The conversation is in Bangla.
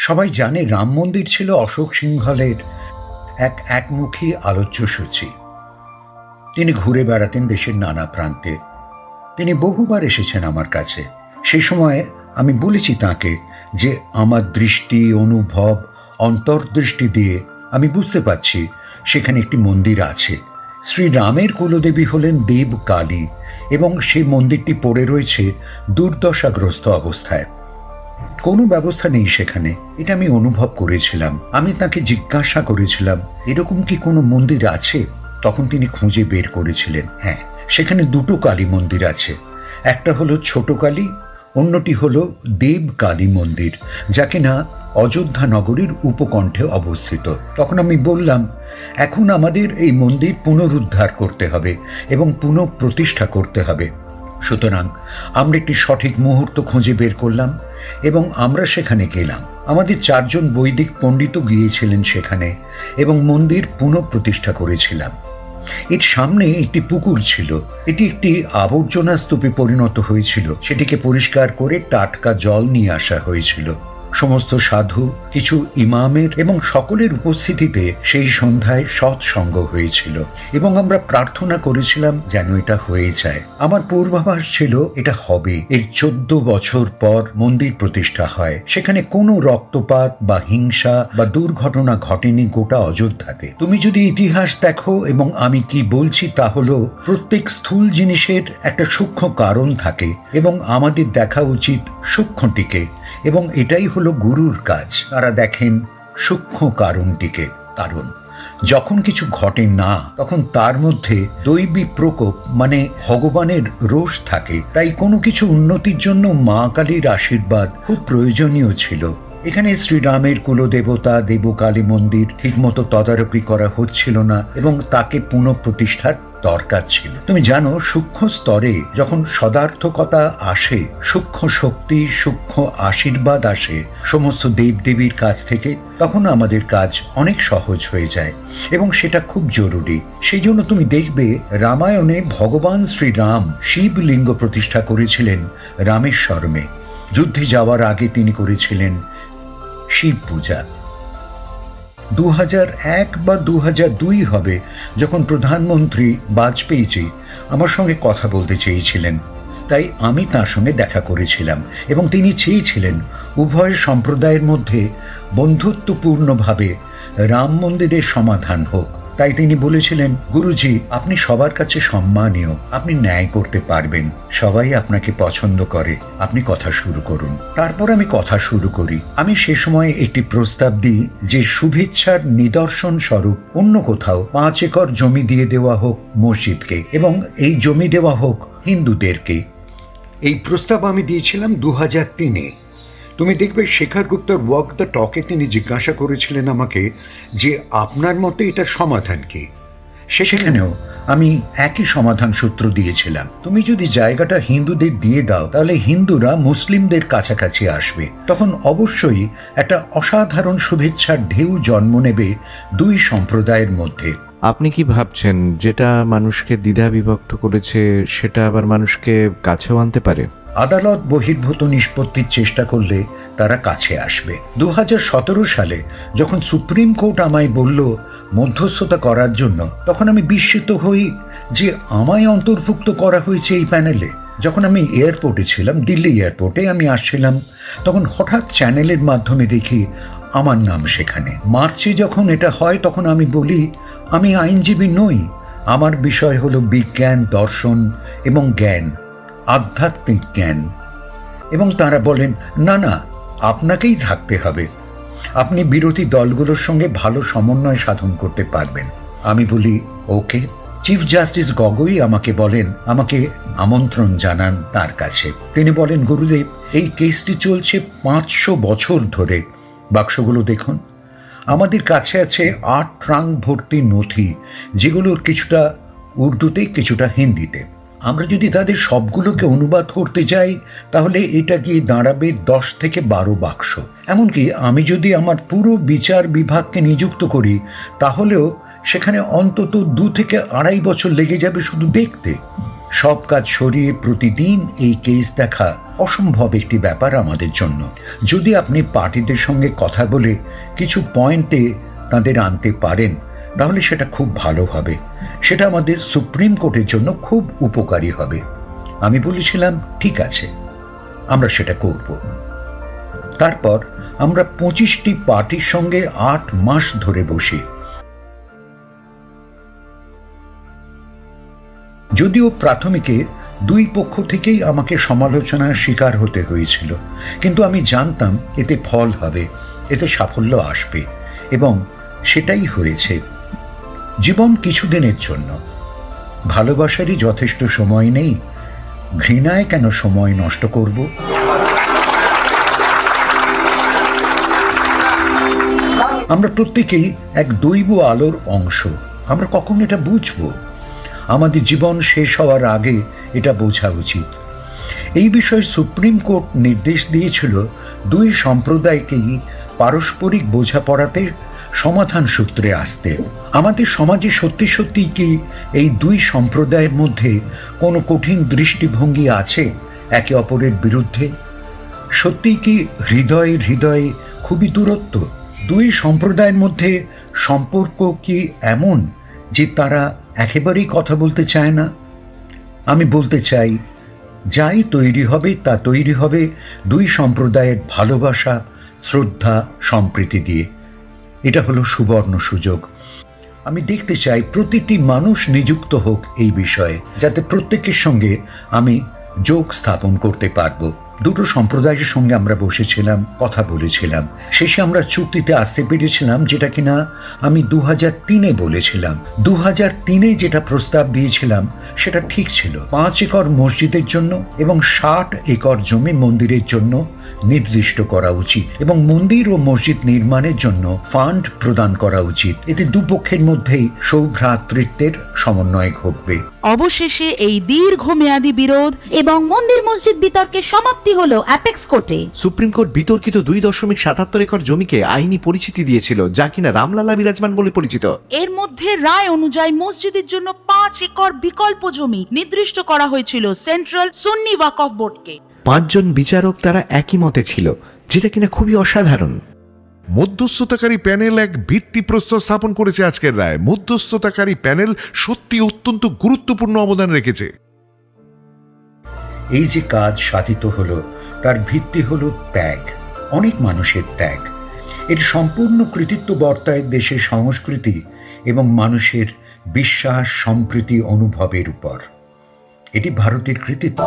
সবাই জানে রাম মন্দির ছিল অশোক সিংহলের এক একমুখী আলোচ্যসূচি। তিনি ঘুরে বেড়াতেন দেশের নানা প্রান্তে। তিনি বহুবার এসেছেন আমার কাছে। সেই সময় আমি বলেছি তাকে যে আমার দৃষ্টি, অনুভব, অন্তর্দৃষ্টি দিয়ে আমি বুঝতে পারছি সেখানে একটি মন্দির আছে। শ্রীরামের কুলদেবী হলেন দেব কালী এবং সেই মন্দিরটি পড়ে রয়েছে দুর্দশাগ্রস্ত অবস্থায়। কোনো ব্যবস্থা নেই সেখানে। এটা আমি অনুভব করেছিলাম। আমি তাকে জিজ্ঞাসা করেছিলাম, এরকম কি কোনো মন্দির আছে? তখন তিনি খুঁজে বের করেছিলেন। হ্যাঁ সেখানে দুটো কালী মন্দির আছে। একটা হলো ছোট কালী, অন্যটি হলো দেব কালী মন্দির যা কিনা অযোধ্যা নগরীর উপকণ্ঠে অবস্থিত। তখন আমি বললাম, এখন আমাদের এই মন্দির পুনরুদ্ধার করতে হবে এবং পুনঃপ্রতিষ্ঠা করতে হবে। সুতরাং আমরা একটি সঠিক মুহূর্ত খুঁজে বের করলাম এবং আমরা সেখানে গেলাম। আমাদের চারজন বৈদিক পণ্ডিত গিয়েছিলেন সেখানে এবং মন্দির পুনঃপ্রতিষ্ঠা করেছিলাম। এর সামনে একটি পুকুর ছিল। এটি একটি আবর্জনা স্তূপে পরিণত হয়েছিল। সেটিকে পরিষ্কার করে টাটকা জল নিয়ে আসা হয়েছিল। সমস্ত সাধু, কিছু ইমামের এবং সকলের উপস্থিতিতে সেই সন্ধ্যায় সৎসঙ্গ হয়েছিল এবং আমরা প্রার্থনা করেছিলাম যেন এটা হয়ে যায়। আমার পূর্বাভাস ছিল, এটা হবে। এর চোদ্দ বছর পর মন্দির প্রতিষ্ঠা হয়। সেখানে কোনো রক্তপাত বা হিংসা বা দুর্ঘটনা ঘটেনি গোটা অযোধ্যাতে। তুমি যদি ইতিহাস দেখো এবং আমি কি বলছি তা হলো, প্রত্যেক স্থূল জিনিসের একটা সূক্ষ্ম কারণ থাকে এবং আমাদের দেখা উচিত সূক্ষ্মটিকে। এবং এটাই হলো গুরুর কাজ। তারা দেখেন সূক্ষ্ম কারণটিকে, কারণ যখন কিছু ঘটে না, তখন তার মধ্যে দৈবী প্রকোপ মানে ভগবানের রোষ থাকে। তাই কোনো কিছু উন্নতির জন্য মা কালীর আশীর্বাদ খুব প্রয়োজনীয় ছিল। এখানে শ্রীরামের কুলদেবতা, দেবকালী মন্দির ঠিকমতো তদারকি করা হচ্ছিল না এবং তাকে পুনঃপ্রতিষ্ঠার দরকার ছিল। তুমি জানো, সূক্ষ্ম স্তরে যখন সদার্থকতা আসে, সূক্ষ্ম শক্তি, সূক্ষ্ম আশীর্বাদ আসে সমস্ত দেবদেবীর কাছ থেকে তখন আমাদের কাজ অনেক সহজ হয়ে যায় এবং সেটা খুব জরুরি। সেই জন্য তুমি দেখবে, রামায়ণে ভগবান শ্রীরাম শিবলিঙ্গ প্রতিষ্ঠা করেছিলেন রামেশ্বরমে। যুদ্ধে যাওয়ার আগে তিনি করেছিলেন শিব পূজা। দু এক বা দু দুই হবে, যখন প্রধানমন্ত্রী বাজপেয়ীজি আমার সঙ্গে কথা বলতে চেয়েছিলেন। তাই আমি তার সঙ্গে দেখা করেছিলাম এবং তিনি চেয়েছিলেন উভয় সম্প্রদায়ের মধ্যে বন্ধুত্বপূর্ণভাবে রাম মন্দিরের সমাধান হোক। তাই তিনি বলেছিলেন, গুরুজি, আপনি সবার কাছে সম্মানীয়। আপনি ন্যায় করতে পারবেন। সবাই আপনাকে পছন্দ করে। আপনি কথা শুরু করুন। তারপর আমি কথা শুরু করি। আমি সে সময় একটি প্রস্তাব দিই যে শুভেচ্ছার নিদর্শন স্বরূপ অন্য কোথাও পাঁচ একর জমি দিয়ে দেওয়া হোক মসজিদকে এবং এই জমি দেওয়া হোক হিন্দুদেরকে। এই প্রস্তাব আমি দিয়েছিলাম দু হাজার তিনে। তুমি দেখবে শেখর গুপ্তর ওয়াক দ্য টকে তিনি জিজ্ঞাসা করেছিলেন আমাকে যে আপনার মতে এটার সমাধান কি। সে সেখানেও, আমি একই সমাধান সূত্র দিয়েছিলাম। তুমি যদি জায়গাটা হিন্দুদের দিয়ে দাও, তাহলে হিন্দুরা মুসলিমদের কাছাকাছি আসবে। তখন অবশ্যই একটা অসাধারণ শুভেচ্ছার ঢেউ জন্ম নেবে দুই সম্প্রদায়ের মধ্যে। আপনি কি ভাবছেন, যেটা মানুষকে দ্বিধা বিভক্ত করেছে, সেটা আবার মানুষকে কাছেও আনতে পারে? আদালত বহির্ভূত নিষ্পত্তির চেষ্টা করলে তারা কাছে আসবে। দু হাজার সতেরো সালে যখন সুপ্রিম কোর্ট আমায় বলল, মধ্যস্থতা করার জন্য, তখন আমি বিস্মিত হই যে আমায় অন্তর্ভুক্ত করা হয়েছে এই প্যানেলে। যখন আমি এয়ারপোর্টে ছিলাম, দিল্লি এয়ারপোর্টে আমি আসছিলাম, তখন হঠাৎ চ্যানেলের মাধ্যমে দেখি আমার নাম সেখানে। মার্চে যখন এটা হয়, তখন আমি বলি, আমি আইনজীবী নই, আমার বিষয় হলো বিজ্ঞান, দর্শন এবং জ্ঞান। আধ্যাত্মিক জ্ঞান। এবং তারা বলেন, না না, আপনাকেই থাকতে হবে। আপনি বিরোধী দলগুলোর সঙ্গে ভালো সমন্বয় সাধন করতে পারবেন। আমি বলি, ওকে। চিফ জাস্টিস গগৈ আমাকে বলেন, আমাকে আমন্ত্রণ জানান তার কাছে। তিনি বলেন, গুরুদেব, এই কেসটি চলছে পাঁচশো বছর ধরে। বাক্সগুলো দেখুন। আমাদের কাছে আছে আট ট্রাঙ্ক ভর্তি নথি, যেগুলোর কিছুটা উর্দুতে, কিছুটা হিন্দিতে। আমরা যদি তাদের সবগুলোকে অনুবাদ করতে চাই, তাহলে এটা গিয়ে দাঁড়াবে দশ থেকে বারো বাক্স। এমনকি আমি যদি আমার পুরো বিচার বিভাগকে নিযুক্ত করি, তাহলেও সেখানে অন্তত দু থেকে আড়াই বছর লেগে যাবে শুধু দেখতে। সব কাজ সরিয়ে প্রতিদিন এই কেস দেখা অসম্ভব একটি ব্যাপার আমাদের জন্য। যদি আপনি পার্টিদের সঙ্গে কথা বলে কিছু পয়েন্টে তাদের আনতে পারেন তাহলে সেটা খুব ভালো হবে। সেটা আমাদের সুপ্রিম কোর্টের জন্য খুব উপকারী হবে। আমি বলেছিলাম, ঠিক আছে, আমরা সেটা করব। তারপর আমরা পঁচিশটি পার্টির সঙ্গে আট মাস ধরে বসি। যদিও প্রাথমিকে দুই পক্ষ থেকেই আমাকে সমালোচনার শিকার হতে হয়েছিল, কিন্তু আমি জানতাম এতে ফল হবে, এতে সাফল্য আসবে, এবং সেটাই হয়েছে। জীবন কিছুদিনের জন্য। ভালোবাসারই যথেষ্ট সময় নেই। ঘৃণায় কেন সময় নষ্ট করব? আমরা প্রত্যেকেই এক দৈব আলোর অংশ। আমরা কখন এটা বুঝব? আমাদের জীবন শেষ হওয়ার আগে এটা বোঝা উচিত। এই বিষয়ে সুপ্রিম কোর্ট নির্দেশ দিয়েছিল, দুই সম্প্রদায়কেই পারস্পরিক বোঝাপড়াতে সমাধান সূত্রে আসতে। আমাদের সমাজে সত্যি সত্যি কি এই দুই সম্প্রদায়ের মধ্যে কোনো কঠিন দৃষ্টিভঙ্গি আছে একে অপরের বিরুদ্ধে? সত্যিই কি হৃদয়ে হৃদয়ে খুবই দূরত্ব? দুই সম্প্রদায়ের মধ্যে সম্পর্ক কি এমন যে তারা একেবারেই কথা বলতে চায় না? আমি বলতে চাই, যাই তৈরি হবে তা তৈরি হবে দুই সম্প্রদায়ের ভালোবাসা, শ্রদ্ধা, সম্প্রীতি দিয়ে। এটা হলো সুবর্ণ সুযোগ। আমি দেখতে চাই প্রতিটি মানুষ নিযুক্ত হোক এই বিষয়ে, যাতে প্রত্যেকের সঙ্গে আমি যোগ স্থাপন করতে পারব। দুটো সম্প্রদায়ের সঙ্গে আমরা বসেছিলাম, কথা বলেছিলাম। শেষে আমরা চুক্তিতে আসতে পেরেছিলাম যেটা কিনা আমি দু হাজার তিনে বলেছিলাম। দু হাজার তিনে যেটা প্রস্তাব দিয়েছিলাম, সেটা ঠিক ছিল। পাঁচ একর মসজিদের জন্য এবং ষাট একর জমি মন্দিরের জন্য নির্দিষ্ট করা উচিত এবং মন্দির ও মসজিদ নির্মাণের জন্য ফান্ড প্রদান করা উচিত। এতে দুপক্ষের মধ্যেই সৌভ্রাতৃত্বের সমন্বয় ঘটবে। অবশেষে এই দীর্ঘমেয়াদী বিরোধ এবং মন্দির মসজিদ বিতর্কের সমাপ্তি হলো অ্যাপেক্স কোর্টে। সুপ্রিম কোর্ট বিতর্কিত দুই দশমিক সাতাত্তর একর জমিকে আইনি পরিচিতি দিয়েছিল যা কিনা রামলালা বিরাজমান বলে পরিচিত। এর মধ্যে রায় অনুযায়ী মসজিদের জন্য পাঁচ একর বিকল্প জমি নির্দিষ্ট করা হয়েছিল সেন্ট্রাল সুন্নি ওয়াকফ বোর্ডকে। পাঁচজন বিচারক তারা একই মতে ছিল যেটা কিনা খুবই অসাধারণ। মধ্যস্থতাকারী প্যানেল এক ভিত্তিপ্রস্তর স্থাপন করেছে আজকের রায়। মধ্যস্থতাকারী প্যানেল সত্যি অত্যন্ত গুরুত্বপূর্ণ অবদান রেখেছে। এই যে কাজ সাধিত হলো, তার ভিত্তি হলো ত্যাগ, অনেক মানুষের ত্যাগ। এর সম্পূর্ণ কৃতিত্ব বর্তায় দেশের সংস্কৃতি এবং মানুষের বিশ্বাস, সম্প্রীতি, অনুভবের উপর। এটি ভারতের কৃতিত্ব।